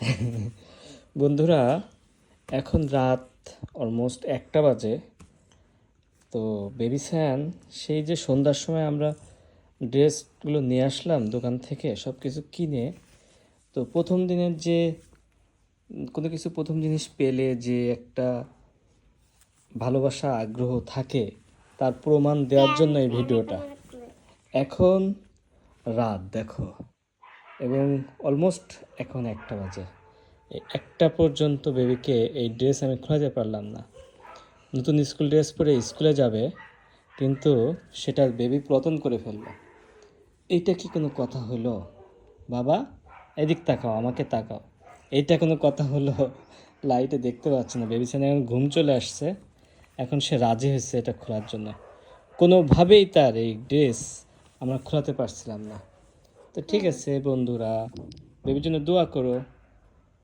বন্ধুরা এখন রাত অলমোস্ট একটা বাজে। তো বেবি স্যান সেই যে সন্ধ্যার সময় আমরা ড্রেসগুলো নিয়ে আসলাম দোকান থেকে সব কিছু কিনে তো প্রথম দিনের যে কোনো কিছু প্রথম জিনিস পেলে যে একটা ভালোবাসা আগ্রহ থাকে তার প্রমাণ দেওয়ার জন্য এই ভিডিওটা। এখন রাত দেখো। এবং অলমোস্ট এখন একটা বাজে। একটা পর্যন্ত বেবিকে এই ড্রেস আমি খোলাতে পারলাম না। নতুন স্কুল ড্রেস পরে স্কুলে যাবে, কিন্তু সেটা বেবি পতন করে ফেলল। এইটা কি কোনো কথা হলো? বাবা, এদিক তাকাও, আমাকে তাকাও। এইটা কোনো কথা হলো? লাইটে দেখতে পাচ্ছি না। বেবি এখন ঘুম চলে আসছে। এখন সে রাজি হয়েছে এটা খোলার জন্য। কোনোভাবেই তার এই ড্রেস আমরা খোলাতে পারছিলাম না। তো ঠিক আছে বন্ধুরা বেবির জন্য দোয়া করো।